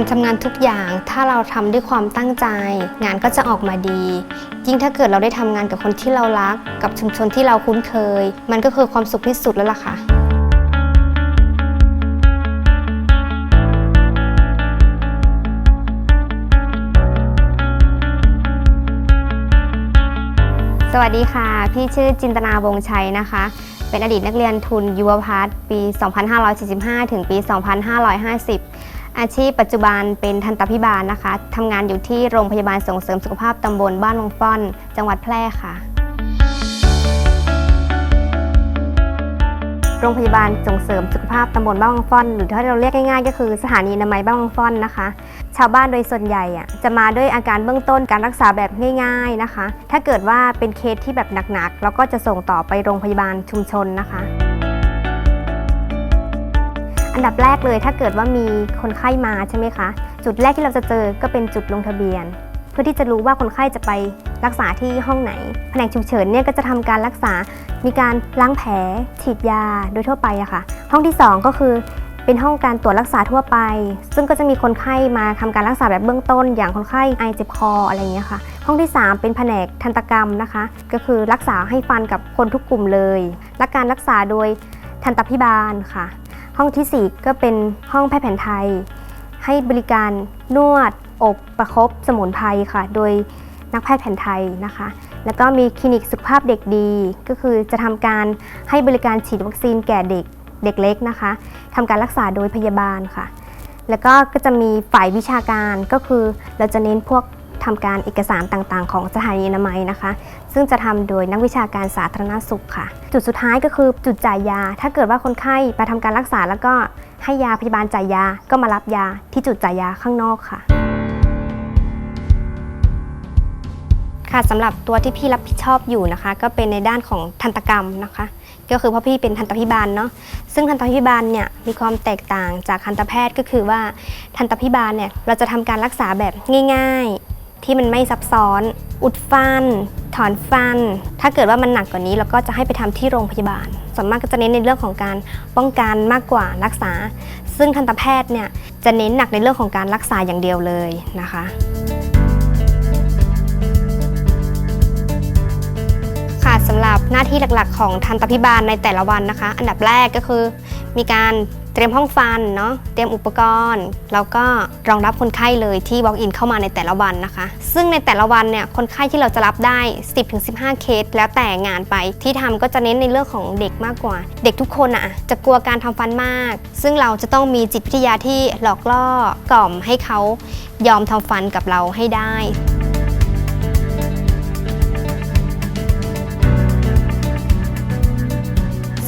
การทำงานทุกอย่างถ้าเราทำด้วยความตั้งใจ งานก็จะออกมาดี ยิ่งถ้าเกิดเราได้ทำงานกับคนที่เรารัก กับชุมชนที่เราคุ้นเคย มันก็คือความสุขที่สุดแล้วล่ะค่ะสวัสดีค่ะ พี่ชื่อจินตนาวงชัยนะคะ เป็นอดีตนักเรียนทุนยุวพัฒน์ปี 2545 ถึงปี 2550 อาชีพปัจจุบันเป็นทันตพิบาลนะคะทำงานอยู่ที่โรงพยาบาลส่งเสริมสุขภาพตำบลบ้านวังฟ้อน จังหวัดแพร่ค่ะ โรงพยาบาลส่งเสริมสุขภาพตำบลบ้านวังฟ้อน หรือถ้าเราเรียกง่ายๆ ก็คือสถานีนามัยบ้านวังฟ้อนนะคะ ชาวบ้านโดยส่วนใหญ่อะจะมาด้วยอาการเบื้องต้นการรักษาแบบง่ายๆนะคะ ถ้าเกิดว่าเป็นเคสที่แบบหนักๆเราก็จะส่งต่อไปโรงพยาบาลชุมชนนะคะ อันดับแรกเลยถ้าเกิดว่ามีคนไข้มาใช่ไหมคะ จุดแรกที่เราจะเจอก็เป็นจุดลงทะเบียน เพื่อที่จะรู้ว่าคนไข้จะไปรักษาที่ห้องไหน แผนกฉุกเฉินเนี่ยก็จะทำการรักษา มีการล้างแผล ฉีดยาโดยทั่วไปอะค่ะ ห้องที่ 2 ก็คือเป็นห้องการตรวจรักษาทั่วไป ซึ่งก็จะมีคนไข้มาทำการรักษาแบบเบื้องต้น อย่างคนไข้ไอเจ็บคออะไรอย่างเงี้ยค่ะ ห้องที่ 3 เป็นแผนกทันตกรรมนะคะ ก็คือรักษาให้ฟันกับคนทุกกลุ่มเลย และการรักษาโดยทันตพิบาลค่ะ ห้องทีสี่ 4 ก็เป็นห้องแพทย์แผนไทย ให้บริการนวด อบประคบสมุนไพรค่ะ โดยนักแพทย์แผนไทยนะคะ แล้วก็มีคลินิกสุขภาพเด็กดี ก็คือจะทำการให้บริการฉีดวัคซีนแก่เด็กเด็กเล็กนะคะทำการรักษาโดยพยาบาลค่ะ แล้วก็ก็จะมีฝ่ายวิชาการก็คือเราจะเน้นพวก ทำการเอกสารต่างๆ ของสถานีอนามัยนะคะ ซึ่งจะทำโดยนักวิชาการสาธารณสุขค่ะ จุดสุดท้ายก็คือจุดจ่ายยา ถ้าเกิดว่าคนไข้ไปทำการรักษาแล้วก็ให้ยาพยาบาลจ่ายยาก็มารับยาที่จุดจ่ายยาข้างนอกค่ะค่ะสำหรับตัวที่พี่รับผิดชอบอยู่นะคะ ก็เป็นในด้านของทันตกรรมนะคะ ก็คือเพราะพี่เป็นทันตพิบาลเนาะซึ่งทันตพิบาลเนี่ยมีความแตกต่างจากทันตแพทย์ก็คือว่าทันตพิบาลเนี่ยเราจะทำการรักษาแบบง่าย ที่มันไม่ซับซ้อน อุดฟัน ถอนฟัน ถ้าเกิดว่ามันหนักกว่านี้เราก็จะให้ไปทำที่โรงพยาบาลส่วนมากก็จะเน้นในเรื่องของการป้องกันมากกว่ารักษา ซึ่งทันตแพทย์เนี่ยจะเน้นหนักในเรื่องของการรักษาอย่างเดียวเลยนะคะค่ะสำหรับหน้าที่หลักๆ ของทันตพิบาลในแต่ละวันนะคะ อันดับแรกก็คือมีการ เตรียมห้องฟันเนาะเตรียมอุปกรณ์ แล้วก็รองรับคนไข้เลยที่ walk in เข้ามาในแต่ละวันนะคะ ซึ่งในแต่ละวันเนี่ยคนไข้ที่เราจะรับได้ 10-15 เคส แล้วแต่งานไปที่ทำก็จะเน้นในเรื่องของเด็กมากกว่า เด็กทุกคนอะจะกลัวการทำฟันมาก ซึ่งเราจะต้องมีจิตวิทยาที่หลอกล่อกล่อมให้เขายอมทำฟันกับเราให้ได้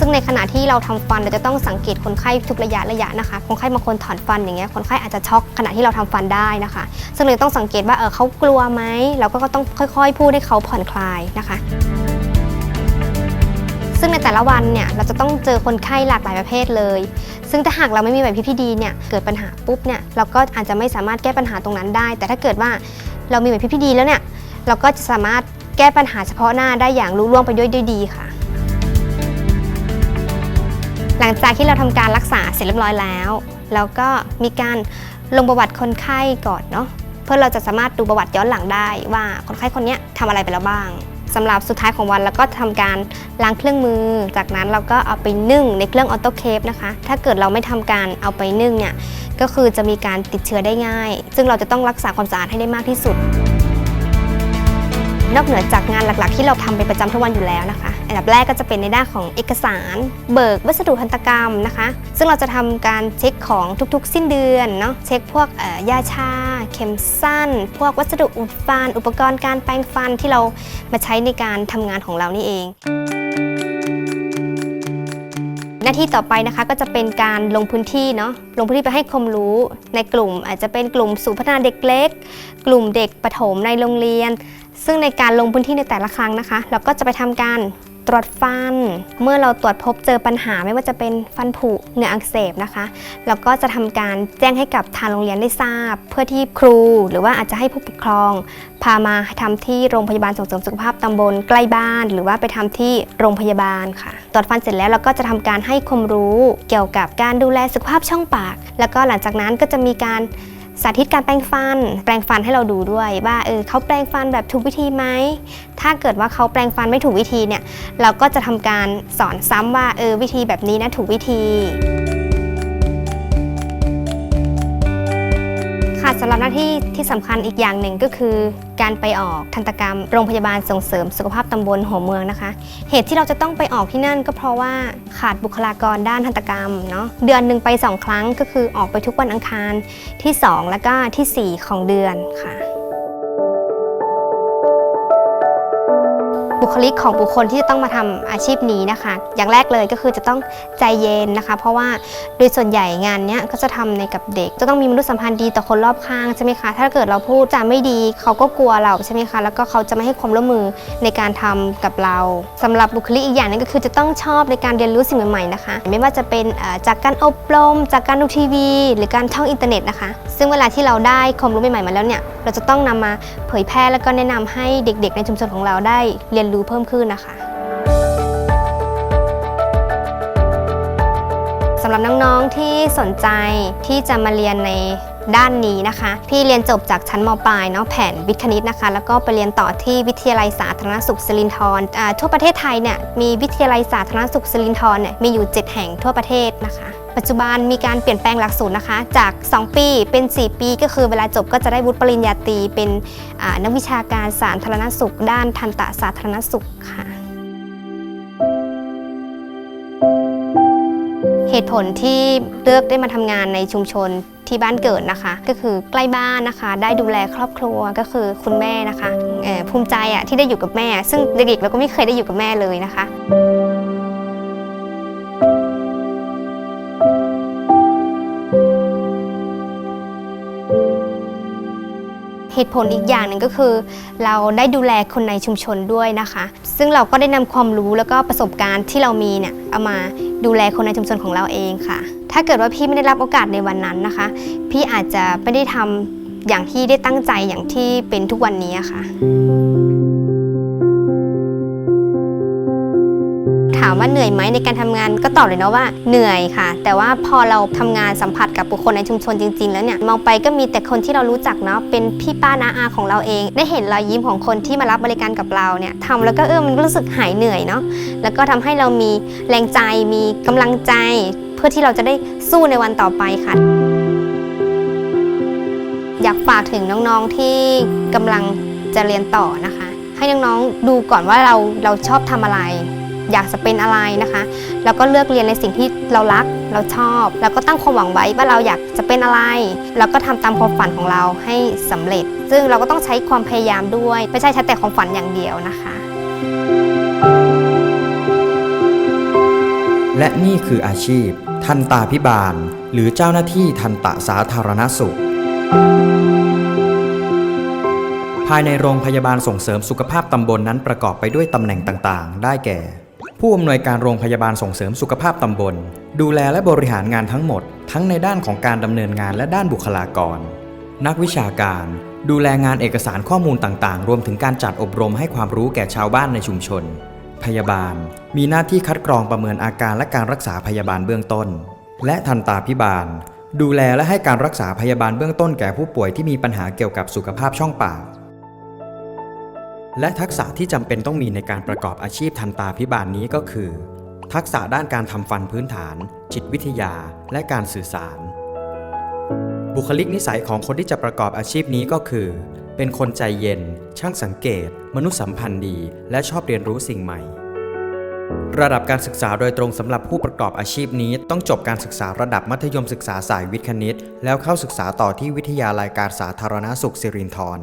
ซึ่งในขณะที่เราทำฟันเราจะต้องสังเกตคนไข้ทุกระยะระยะนะคะ คนไข้บางคนถอนฟันอย่างเงี้ย คนไข้อาจจะช็อกขณะที่เราทำฟันได้นะคะ ซึ่งเราต้องสังเกตว่าเออเขากลัวไหมเราก็ต้องค่อย ๆ พูดให้เขาผ่อนคลายนะคะซึ่งในแต่ละวันเนี่ยเราจะต้องเจอคนไข้หลากหลายประเภทเลย ซึ่งถ้าหากเราไม่มีไหวพริบที่ดีเนี่ยเกิดปัญหาปุ๊บเนี่ยเราก็อาจจะไม่สามารถแก้ปัญหาตรงนั้นได้ แต่ถ้าเกิดว่าเรามีไหวพริบที่ดีแล้วเนี่ยเราก็จะสามารถแก้ปัญหาเฉพาะหน้าได้อย่างรุ่ล่วงไปด้วยด้วยดีค่ะ หลังจากที่เราทำการรักษาเสร็จเรียบร้อยแล้วแล้วก็มีการลงประวัติคนไข้ก่อนเนาะเพื่อเราจะสามารถดูประวัติย้อนหลังได้ว่าคนไข้คนนี้ยทำอะไรไปแล้วบ้างสำหรับสุดท้ายของวันแล้วก็ทำการล้างเครื่องมือ จากนั้นเราก็เอาไปนึ่งในเครื่องออโตเคปนะคะ ถ้าเกิดเราไม่ทำการเอาไปนึ่งเนี่ยก็คือจะมีการติดเชื้อได้ง่าย ซึ่งเราจะต้องรักษาความสะอาดให้ได้มากที่สุด นอกเหนือจากงานหลักๆ ที่เราทำเป็นประจำทุกวันอยู่แล้วนะคะ อันดับแรกก็จะเป็นในด้านของเอกสาร เบิกวัสดุทันตกรรมนะคะ ซึ่งเราจะทำการเช็คของทุกๆ สิ้นเดือนเนาะเช็คพวกยาชา เข็มสั้น พวกวัสดุอุดฟัน อุปกรณ์การแปรงฟันที่เรามาใช้ในการทำงานของเรานี่เองหน้าที่ต่อไปนะคะก็จะเป็นการลงพื้นที่เนาะลงพื้นที่ไปให้ความรู้ในกลุ่ม อาจจะเป็นกลุ่มศูนย์พัฒนาเด็กเล็ก กลุ่มเด็กประถมในโรงเรียน ซึ่งในการลงพื้นที่ในแต่ละครั้งนะคะ เราก็จะไปทำการ ตรวจฟัน เมื่อเราตรวจพบเจอปัญหาไม่ว่าจะเป็นฟันผุเหงื่ออักเสบนะคะเราก็จะทำการแจ้งให้กับทางโรงเรียนได้ทราบ เพื่อที่ครู หรือว่าอาจจะให้ผู้ปกครอง พามาทำที่โรงพยาบาลส่งเสริมสุขภาพตำบลใกล้บ้าน หรือว่าไปทำที่โรงพยาบาลค่ะ ตรวจฟันเสร็จแล้วเราก็จะทำการให้ความรู้เกี่ยวกับการดูแลสุขภาพช่องปาก แล้วก็หลังจากนั้นก็จะมีการ สาธิตการแปรงฟัน แปรงฟันให้เราดูด้วยว่าเออเขาแปรงฟันแบบถูกวิธีไหม ถ้าเกิดว่าเขาแปรงฟันไม่ถูกวิธีเนี่ย เราก็จะทำการสอนซ้ำว่าเออวิธีแบบนี้นะถูกวิธี สำหรับหน้าที่ที่สำคัญอีกอย่างหนึ่งก็คือ การไปออกทันตกรรมโรงพยาบาลส่งเสริมสุขภาพตำบลหัวเมืองนะคะ เหตุที่เราจะต้องไปออกที่นั่นก็เพราะว่าขาดบุคลากรด้านทันตกรรมเนาะเดือนหนึ่งไป 2 ครั้งก็คือออกไปทุกวันอังคารที่ 2 และก็ทีสี่4 ของเดือนค่ะ บุคลิกของบุคคลที่จะต้องมาทำอาชีพนี้นะคะ อย่างแรกเลยก็คือจะต้องใจเย็นนะคะ เพราะว่าโดยส่วนใหญ่งานเนี้ยก็จะทำในกับเด็ก จะต้องมีมนุษยสัมพันธ์ดีต่อคนรอบข้างใช่ไหมคะ ถ้าเกิดเราพูดจาไม่ดีเขาก็กลัวเราใช่ไหมคะ แล้วก็เขาจะไม่ให้ความร่วมมือในการทำกับเราสำหรับบุคลิกอีกอย่างนึงก็คือจะต้องชอบในการเรียนรู้สิ่งใหม่ๆนะคะ ไม่ว่าจะเป็นจากการอบรม จากการดูทีวี หรือการท่องอินเทอร์เน็ตนะคะ ซึ่งเวลาที่เราได้ความรู้ใหม่ๆมาแล้วเนี่ย เราจะต้องนำมาเผยแพร่แล้วก็แนะนำให้เด็ก ๆ ในชุมชนของเราได้เรียนรู้เพิ่มขึ้นนะคะสำหรับน้องๆที่สนใจที่จะมาเรียนใน ด้านนี้นะคะ พี่เรียนจบจากชั้นมปลายเนาะแผนวิทย์คณิตนะคะ แล้วก็ไปเรียนต่อที่วิทยาลัยสาธารณสุขสิรินธรทั่วประเทศไทยเนี่ยมีวิทยาลัยสาธารณสุขสิรินธรเนี่ยมีอยู่ 7 แห่งทั่วประเทศนะคะปัจจุบันมีการเปลี่ยนแปลงหลักสูตรนะคะ จาก 2 ปีเป็น 4 ปี ก็คือเวลาจบก็จะได้วุฒิปริญญาตรีเป็นนักวิชาการสาธารณสุข ด้านทันตสาธารณสุขค่ะ เหตุผลที่เลือกได้มาทำงานในชุมชนที่บ้านเกิดนะคะ ก็คือใกล้บ้านนะคะ ได้ดูแลครอบครัวก็คือคุณแม่นะคะภูมิใจอะที่ได้อยู่กับแม่ ซึ่งเด็กๆเราก็ไม่เคยได้อยู่กับแม่เลยนะคะเหตุผลอีกอย่างหนึ่งก็คือ เราได้ดูแลคนในชุมชนด้วยนะคะ ซึ่งเราก็ได้นำความรู้แล้วก็ประสบการณ์ที่เรามีเนี่ยเอามาดูแลคนในชุมชนของเราเองค่ะ ถ้าเกิดว่าพี่ไม่ได้รับโอกาสในวันนั้นนะคะ พี่อาจจะไม่ได้ทำอย่างที่ได้ตั้งใจอย่างที่เป็นทุกวันนี้ค่ะ ถามว่าเหนื่อยไหมในการทำงานก็ตอบเลยเนาะว่าเหนื่อยค่ะ แต่ว่าพอเราทำงานสัมผัสกับบุคคลในชุมชนจริง ๆ แล้วเนี่ยมองไปก็มีแต่คนที่เรารู้จักเนาะเป็นพี่ป้าน้าอาของเราเอง ได้เห็นรอยยิ้มของคนที่มารับบริการกับเราเนี่ยทำแล้วก็เออมันรู้สึกหายเหนื่อยเนาะแล้วก็ทำให้เรามีแรงใจมีกำลังใจ พื่อที่เราจะได้สู้ในวันต่อไปค่ะ อยากฝากถึงน้องๆที่กำลังจะเรียนต่อนะคะ ให้น้องๆดูก่อนว่าเราเราชอบทำอะไร อยากจะเป็นอะไรนะคะ แล้วก็เลือกเรียนในสิ่งที่เรารักเราชอบ แล้วก็ตั้งความหวังไว้ว่าเราอยากจะเป็นอะไร แล้วก็ทำตามความฝันของเราให้สำเร็จ ซึ่งเราก็ต้องใช้ความพยายามด้วย ไม่ใช่ใช้แต่ความฝันอย่างเดียวนะคะ และนี่คืออาชีพ ทันตาพิบาล หรือเจ้าหน้าที่ทันตสาธารณสุข ภายในโรงพยาบาลส่งเสริมสุขภาพตำบลนนั้นประกอบไปด้วยตำแหน่งต่างๆ ได้แก่ ผู้อำนวยการโรงพยาบาลส่งเสริมสุขภาพตำบล ดูแลและบริหารงานทั้งหมด ทั้งในด้านของการดำเนินงานและด้านบุคลากร นักวิชาการ ดูแลงานเอกสารข้อมูลต่างๆ รวมถึงการจัดอบรมให้ความรู้แก่ชาวบ้านในชุมชน พยาบาล มีหน้าที่คัดกรองประเมินอาการและการรักษาพยาบาลเบื้องต้น และทันตาพิบาล ดูแลและให้การรักษาพยาบาลเบื้องต้นแก่ผู้ป่วยที่มีปัญหาเกี่ยวกับสุขภาพช่องปาก และทักษะที่จำเป็นต้องมีในการประกอบอาชีพทันตาพิบาลนี้ก็คือ ทักษะด้านการทำฟันพื้นฐาน จิตวิทยา และการสื่อสาร บุคลิกนิสัยของคนที่จะประกอบอาชีพนี้ก็คือ เป็นคนใจเย็น ช่างสังเกต มนุษยสัมพันธ์ดี และชอบเรียนรู้สิ่งใหม่ ระดับการศึกษาโดยตรงสำหรับผู้ประกอบอาชีพนี้ต้องจบการศึกษาระดับมัธยมศึกษาสายวิทย์คณิต แล้วเข้าศึกษาต่อที่วิทยาลัยการสาธารณสุขสิรินธร